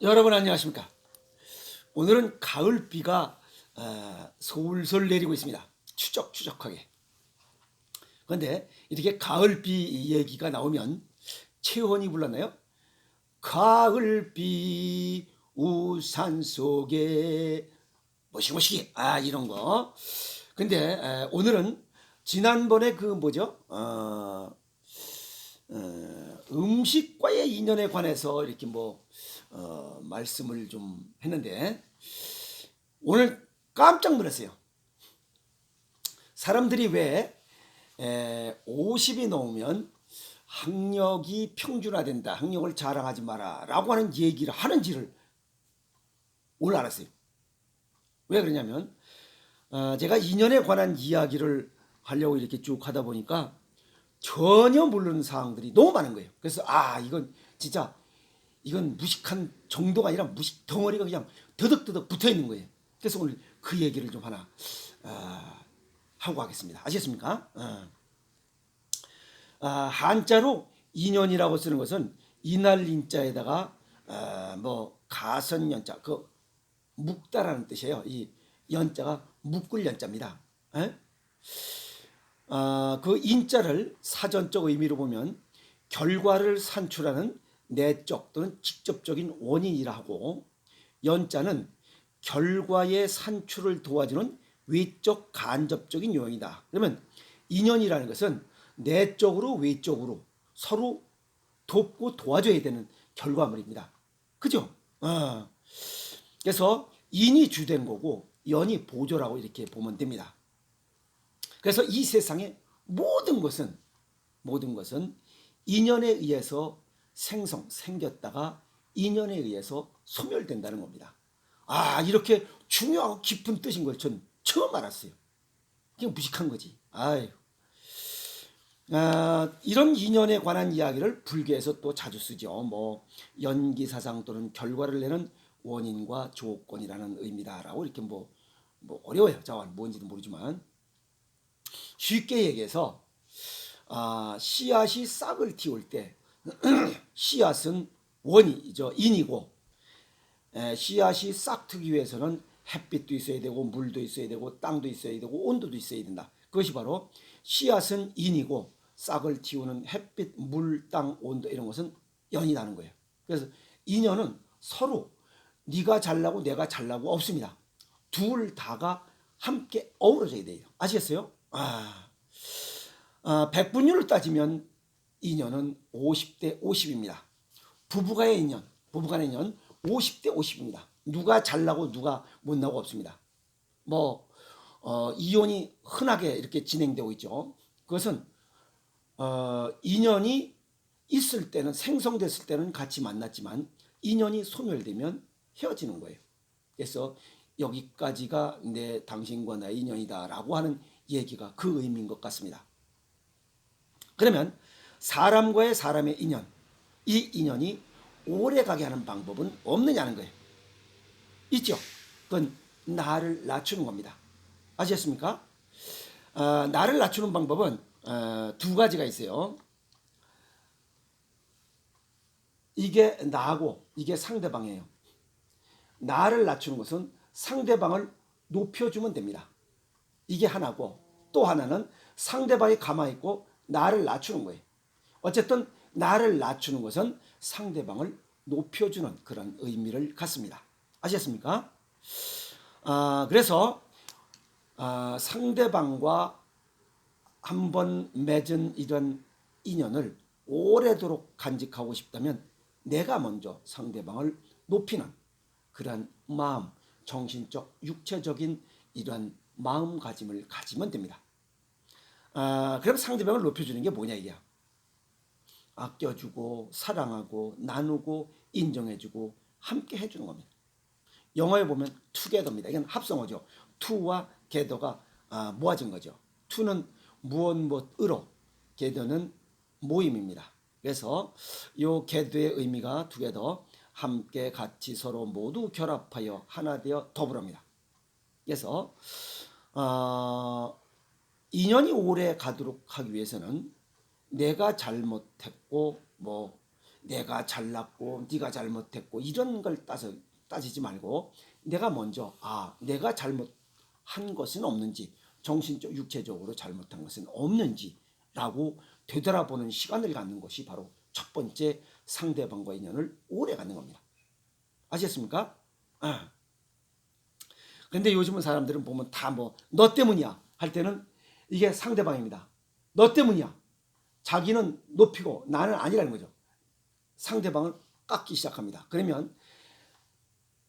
여러분 안녕하십니까? 오늘은 가을 비가 어, 솔솔 내리고 있습니다. 추적추적하게. 그런데 이렇게 가을 비 얘기가 나오면 채원이 불렀나요? 가을 비 우산 속에 모시모시기 아 이런 거. 근데 에, 오늘은 지난번에 그 뭐죠? 어, 어, 음식과의 인연에 관해서 이렇게 뭐 어, 말씀을 좀 했는데 오늘 깜짝 놀랐어요. 사람들이 왜 에, 50이 넘으면 학력이 평준화된다, 학력을 자랑하지 마라라고 하는 얘기를 하는지를 오늘 알았어요. 왜 그러냐면 어, 제가 인연에 관한 이야기를 하려고 이렇게 쭉 하다 보니까 전혀 모르는 사항들이 너무 많은 거예요. 그래서 아 이건 진짜 이건 무식한 정도가 아니라 무식 덩어리가 그냥 더덕더덕 붙어 있는 거예요. 그래서 오늘 그 얘기를 좀 하나 아, 하고 가겠습니다. 아시겠습니까? 어. 아, 한자로 인연이라고 쓰는 것은 이날 인자에다가 아, 뭐 가선 연자 그 묵다라는 뜻이에요. 이 연자가 묶을 연자입니다. 에? 아, 그 인자를 사전적 의미로 보면 결과를 산출하는 내적 또는 직접적인 원인이라 하고 연자는 결과의 산출을 도와주는 외적 간접적인 요인이다. 그러면 인연이라는 것은 내적으로 외적으로 서로 돕고 도와줘야 되는 결과물입니다. 그죠? 어. 그래서 인이 주된 거고 연이 보조라고 이렇게 보면 됩니다. 그래서 이 세상의 모든 것은 모든 것은 인연에 의해서 생성 생겼다가 인연에 의해서 소멸된다는 겁니다. 아 이렇게 중요하고 깊은 뜻인 걸 전 처음 알았어요. 그냥 무식한 거지. 아유. 아, 이런 인연에 관한 이야기를 불교에서 또 자주 쓰죠. 뭐 연기 사상 또는 결과를 내는 원인과 조건이라는 의미다라고 이렇게 뭐, 뭐 어려워요. 자 뭔지도 모르지만 쉽게 얘기해서 아, 씨앗이 싹을 틔울 때 씨앗은 원이죠 인이고 에, 씨앗이 싹 트기 위해서는 햇빛도 있어야 되고 물도 있어야 되고 땅도 있어야 되고 온도도 있어야 된다. 그것이 바로 씨앗은 인이고 싹을 틔우는 햇빛, 물, 땅, 온도 이런 것은 연이라는 거예요. 그래서 인연은 서로 네가 잘나고 내가 잘나고 없습니다. 둘 다가 함께 어우러져야 돼요. 아시겠어요? 아, 아 백분율을 따지면 인연은 50대 50입니다. 부부간의 인연, 부부간의 인연 50대 50입니다. 누가 잘나고 누가 못나고 없습니다. 뭐 어, 이혼이 흔하게 이렇게 진행되고 있죠. 그것은 어, 인연이 있을 때는 생성됐을 때는 같이 만났지만 인연이 소멸되면 헤어지는 거예요. 그래서 여기까지가 내 당신과 나의 인연이다라고 하는 얘기가 그 의미인 것 같습니다. 그러면 사람과의 사람의 인연, 이 인연이 오래 가게 하는 방법은 없느냐는 거예요. 있죠. 그건 나를 낮추는 겁니다. 아시겠습니까? 어, 나를 낮추는 방법은 어, 두 가지가 있어요. 이게 나고 이게 상대방이에요. 나를 낮추는 것은 상대방을 높여주면 됩니다. 이게 하나고 또 하나는 상대방이 가만히 있고 나를 낮추는 거예요. 어쨌든 나를 낮추는 것은 상대방을 높여주는 그런 의미를 갖습니다. 아시겠습니까? 아, 그래서 아, 상대방과 한번 맺은 이런 인연을 오래도록 간직하고 싶다면 내가 먼저 상대방을 높이는 그러한 마음, 정신적, 육체적인 이러한 마음가짐을 가지면 됩니다. 아, 그럼 상대방을 높여주는 게 뭐냐 이게 아껴주고 사랑하고 나누고 인정해주고 함께 해주는 겁니다. 영어에 보면 투게더입니다. 이건 합성어죠. 투와 게더가 아, 모아진 거죠. 투는 무엇 무엇으로 게더는 모임입니다. 그래서 요 게더의 의미가 투게더 함께 같이 서로 모두 결합하여 하나 되어 더불어입니다. 그래서 어, 인연이 오래 가도록 하기 위해서는 내가 잘못했고 뭐 내가 잘났고 네가 잘못했고 이런 걸 따서 따지지 말고 내가 먼저 아 내가 잘못한 것은 없는지 정신적 육체적으로 잘못한 것은 없는지라고 되돌아보는 시간을 갖는 것이 바로 첫 번째 상대방과 인연을 오래 갖는 겁니다. 아시겠습니까? 아. 근데 요즘은 사람들은 보면 다 뭐 너 때문이야 할 때는 이게 상대방입니다. 너 때문이야. 자기는 높이고 나는 아니라는 거죠. 상대방을 깎기 시작합니다. 그러면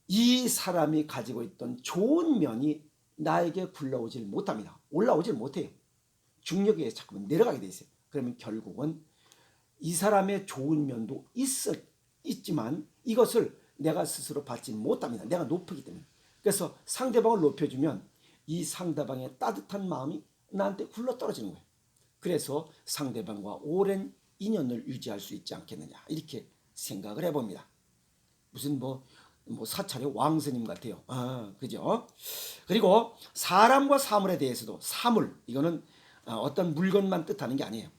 이 사람이 가지고 있던 좋은 면이 나에게 굴러오질 못합니다. 올라오질 못해요. 중력에 자꾸 내려가게 돼 있어요. 그러면 결국은 이 사람의 좋은 면도 있어, 있지만 이것을 내가 스스로 받지 못합니다. 내가 높기 때문에. 그래서 상대방을 높여주면 이 상대방의 따뜻한 마음이 나한테 굴러 떨어지는 거예요. 그래서 상대방과 오랜 인연을 유지할 수 있지 않겠느냐 이렇게 생각을 해봅니다. 무슨 뭐, 뭐 사찰의 왕스님 같아요. 아, 그죠? 그리고 사람과 사물에 대해서도 사물 이거는 어, 어떤 물건만 뜻하는 게 아니에요.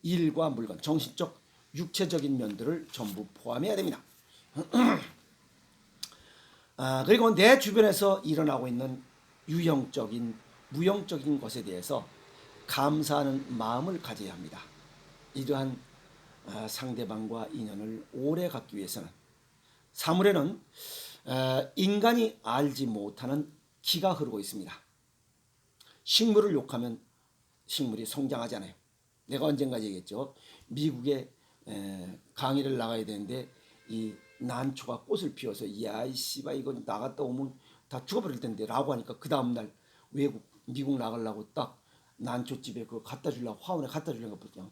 일과 물건, 정신적, 육체적인 면들을 전부 포함해야 됩니다. 아, 그리고 내 주변에서 일어나고 있는 유형적인, 무형적인 것에 대해서 감사하는 마음을 가져야 합니다. 이러한 아, 상대방과 인연을 오래 갖기 위해서는 사물에는 아, 인간이 알지 못하는 기가 흐르고 있습니다. 식물을 욕하면 식물이 성장하지 않아요. 내가 언젠가 얘기했죠. 미국에 에, 강의를 나가야 되는데 이 난초가 꽃을 피워서 야이 씨바 이거 나갔다 오면 다 죽어버릴 텐데 라고 하니까 그 다음 날 외국 미국 나가려고 딱 난초 집에 그거 갖다 주려고 화원에 갖다 주려고 그냥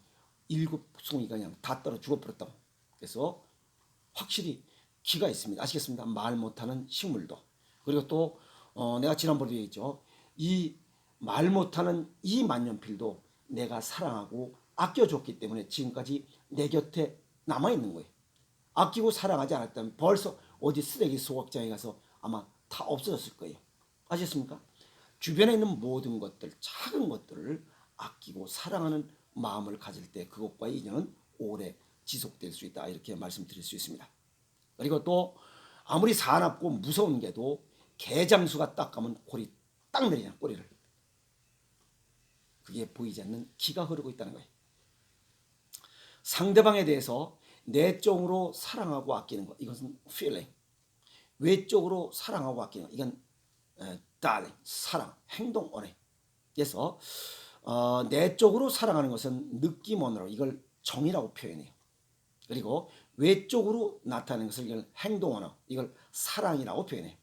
일곱 송이가 그냥 다 떨어 죽어버렸다고. 그래서 확실히 기가 있습니다. 아시겠습니다. 말 못하는 식물도 그리고 또 어, 내가 지난번에 얘기했죠. 이 말 못하는 이 만년필도 내가 사랑하고 아껴줬기 때문에 지금까지 내 곁에 남아 있는 거예요. 아끼고 사랑하지 않았다면 벌써 어디 쓰레기 소각장에 가서 아마 다 없어졌을 거예요. 아셨습니까? 주변에 있는 모든 것들, 작은 것들을 아끼고 사랑하는 마음을 가질 때 그것과의 인연은 오래 지속될 수 있다. 이렇게 말씀드릴 수 있습니다. 그리고 또 아무리 사납고 무서운 개도 개장수가 딱 가면 골이 딱 내리냐 꼬리를. 그게 보이지 않는 기가 흐르고 있다는 거예요. 상대방에 대해서 내적으로 사랑하고 아끼는 것 이것은 feeling. 외적으로 사랑하고 아끼는 것 이건 에, darling 사랑 행동 언어. 그래서 어, 내적으로 사랑하는 것은 느낌 언어로 이걸 정이라고 표현해요. 그리고 외적으로 나타내는 것을 이걸 행동 언어 이걸 사랑이라고 표현해요.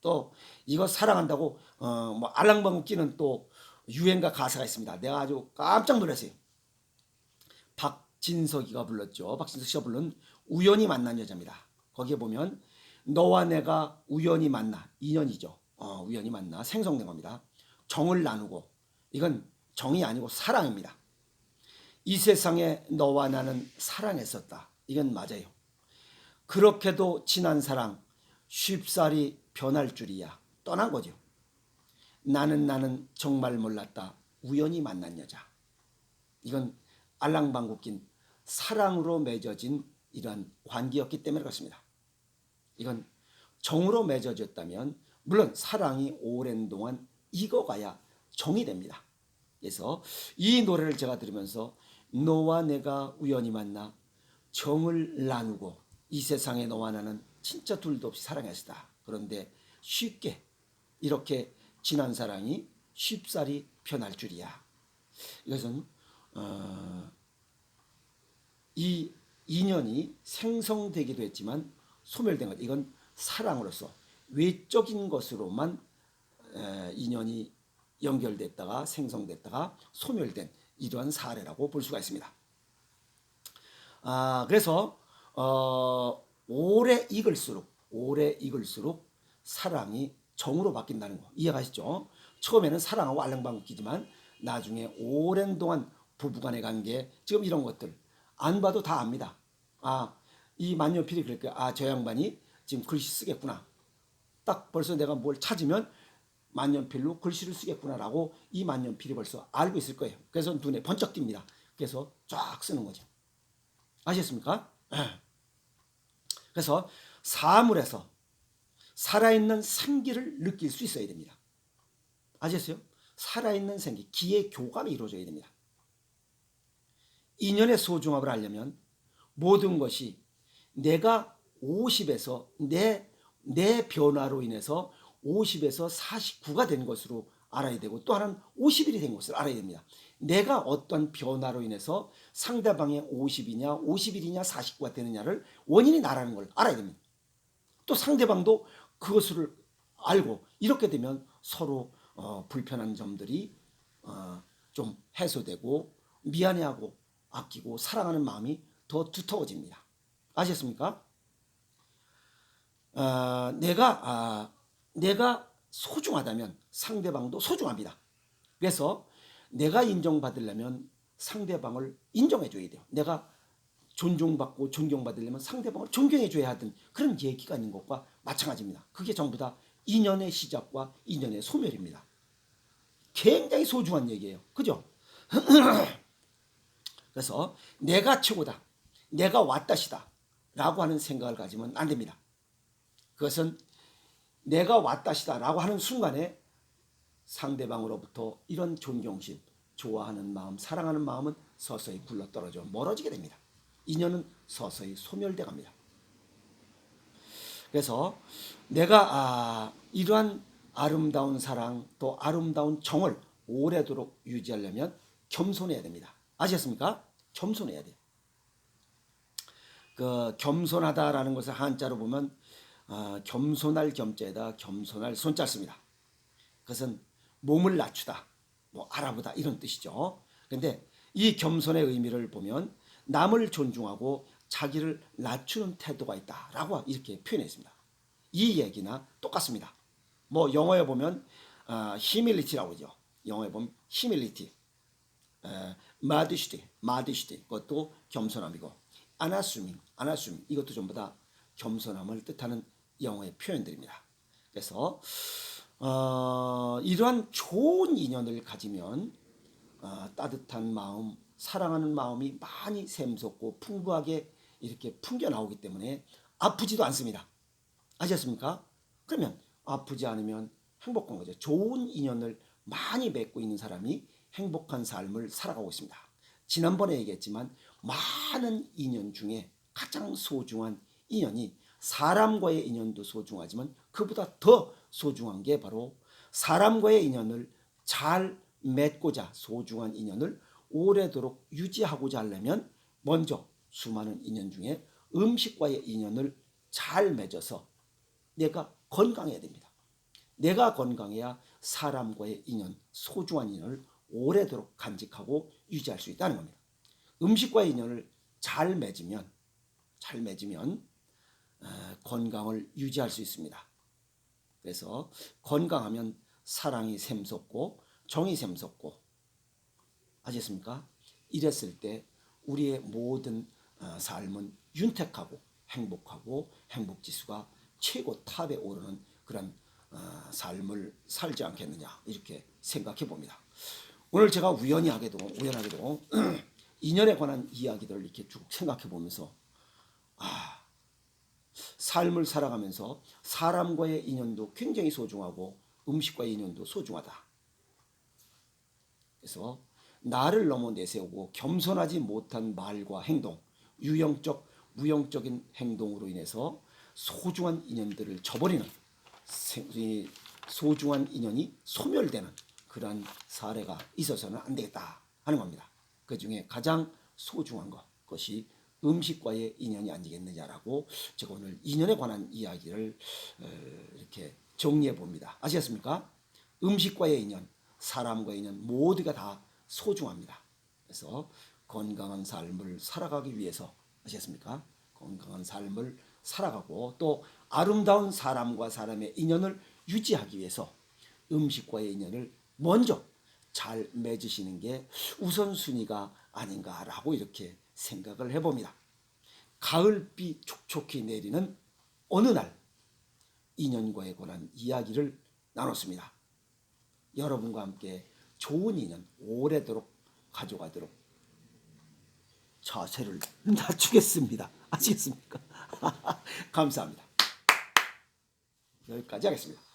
또 이거 사랑한다고 어, 뭐 알랑방 끼는 또 유행가 가사가 있습니다. 내가 아주 깜짝 놀랐어요. 박진석이가 불렀죠. 박진석 씨가 부른 우연히 만난 여자입니다. 거기에 보면 너와 내가 우연히 만나 인연이죠. 어, 우연히 만나 생성된 겁니다. 정을 나누고 이건 정이 아니고 사랑입니다. 이 세상에 너와 나는 사랑했었다. 이건 맞아요. 그렇게도 지난 사랑 쉽사리 변할 줄이야. 떠난 거죠. 나는 나는 정말 몰랐다. 우연히 만난 여자. 이건 알랑방구 낀 사랑으로 맺어진 이러한 관계였기 때문에 그렇습니다. 이건 정으로 맺어졌다면 물론 사랑이 오랜 동안 익어가야 정이 됩니다. 그래서 이 노래를 제가 들으면서 너와 내가 우연히 만나 정을 나누고 이 세상에 너와 나는 진짜 둘도 없이 사랑했다. 그런데 쉽게 이렇게 지난 사랑이 쉽사리 변할 줄이야. 이것은 어, 이 인연이 생성되기도 했지만 소멸된 것. 이건 사랑으로서 외적인 것으로만 에, 인연이 연결됐다가 생성됐다가 소멸된 이러한 사례라고 볼 수가 있습니다. 아, 그래서 어, 오래 익을수록 오래 익을수록 사랑이 정으로 바뀐다는 거 이해가시죠? 처음에는 사랑하고 알랑방귀지만 나중에 오랜 동안 부부간의 관계 지금 이런 것들 안 봐도 다 압니다. 아, 이 만년필이 그럴 거야. 아, 저 양반이 지금 글씨 쓰겠구나. 딱 벌써 내가 뭘 찾으면 만년필로 글씨를 쓰겠구나라고 이 만년필이 벌써 알고 있을 거예요. 그래서 눈에 번쩍 띕니다. 그래서 쫙 쓰는 거죠. 아셨습니까? 그래서 사물에서 살아있는 생기를 느낄 수 있어야 됩니다. 아셨어요? 살아있는 생기, 기의 교감이 이루어져야 됩니다. 인연의 소중함을 알려면 모든 것이 내가 50에서 내, 내 변화로 인해서 50에서 49가 된 것으로 알아야 되고 또 하나는 50일이 된 것을 알아야 됩니다. 내가 어떤 변화로 인해서 상대방의 50이냐 50일이냐 49가 되느냐를 원인이 나라는 걸 알아야 됩니다. 또 상대방도 그것을 알고 이렇게 되면 서로 어, 불편한 점들이 어, 좀 해소되고 미안해하고 아끼고 사랑하는 마음이 더 두터워집니다. 아셨습니까? 어, 내가 아, 내가 소중하다면 상대방도 소중합니다. 그래서 내가 인정받으려면 상대방을 인정해 줘야 돼요. 내가 존중받고 존경받으려면 상대방을 존경해 줘야 하던 그런 얘기가 있는 것과 마찬가지입니다. 그게 전부 다 인연의 시작과 인연의 소멸입니다. 굉장히 소중한 얘기예요. 그죠? 그래서 내가 최고다. 내가 왔다시다. 라고 하는 생각을 가지면 안 됩니다. 그것은 내가 왔다시다. 라고 하는 순간에 상대방으로부터 이런 존경심, 좋아하는 마음, 사랑하는 마음은 서서히 굴러떨어져 멀어지게 됩니다. 인연은 서서히 소멸돼 갑니다. 그래서 내가 아, 이러한 아름다운 사랑 또 아름다운 정을 오래도록 유지하려면 겸손해야 됩니다. 아셨습니까? 겸손해야 돼요. 그 겸손하다라는 것을 한자로 보면 어, 겸손할 겸자에다 겸손할 손자 씁니다. 그것은 몸을 낮추다, 뭐 알아보다 이런 뜻이죠. 근데 이 겸손의 의미를 보면 남을 존중하고 자기를 낮추는 태도가 있다라고 이렇게 표현했습니다. 이 얘기나 똑같습니다. 뭐 영어에 보면 어, humility라고 그러죠. 영어에 보면 humility, 에, modesty, modesty 그것도 겸손함이고 unassuming, unassuming 이것도 전부 다 겸손함을 뜻하는 영어의 표현들입니다. 그래서 어, 이러한 좋은 인연을 가지면 어, 따뜻한 마음, 사랑하는 마음이 많이 샘솟고 풍부하게 이렇게 풍겨 나오기 때문에 아프지도 않습니다. 아셨습니까? 그러면 아프지 않으면 행복한 거죠. 좋은 인연을 많이 맺고 있는 사람이 행복한 삶을 살아가고 있습니다. 지난번에 얘기했지만 많은 인연 중에 가장 소중한 인연이 사람과의 인연도 소중하지만 그보다 더 소중한 게 바로 사람과의 인연을 잘 맺고자 소중한 인연을 오래도록 유지하고자 하려면 먼저 수많은 인연 중에 음식과의 인연을 잘 맺어서 내가 건강해야 됩니다. 내가 건강해야 사람과의 인연, 소중한 인연을 오래도록 간직하고 유지할 수 있다는 겁니다. 음식과의 인연을 잘 맺으면 잘 맺으면 어, 건강을 유지할 수 있습니다. 그래서 건강하면 사랑이 샘솟고 정이 샘솟고 아셨습니까? 이랬을 때 우리의 모든 어, 삶은 윤택하고 행복하고 행복 지수가 최고 탑에 오르는 그런 어, 삶을 살지 않겠느냐 이렇게 생각해 봅니다. 오늘 제가 우연히 하게도 우연하게도 인연에 관한 이야기들을 이렇게 쭉 생각해 보면서 아 삶을 살아가면서 사람과의 인연도 굉장히 소중하고 음식과의 인연도 소중하다. 그래서 나를 넘어 내세우고 겸손하지 못한 말과 행동, 유형적, 무형적인 행동으로 인해서 소중한 인연들을 저버리는 소중한 인연이 소멸되는 그러한 사례가 있어서는 안 되겠다 하는 겁니다. 그 중에 가장 소중한 것, 것이 음식과의 인연이 아니겠느냐라고 제가 오늘 인연에 관한 이야기를 어, 이렇게 정리해 봅니다. 아시겠습니까? 음식과의 인연, 사람과의 인연 모두가 다 소중합니다. 그래서 건강한 삶을 살아가기 위해서 아시겠습니까? 건강한 삶을 살아가고 또 아름다운 사람과 사람의 인연을 유지하기 위해서 음식과의 인연을 먼저 잘 맺으시는 게 우선순위가 아닌가라고 이렇게 생각을 해봅니다. 가을비 촉촉히 내리는 어느 날 인연과에 관한 이야기를 나눴습니다. 여러분과 함께 좋은 인연 오래도록 가져가도록 자세를 낮추겠습니다. 아시겠습니까? 감사합니다. 여기까지 하겠습니다.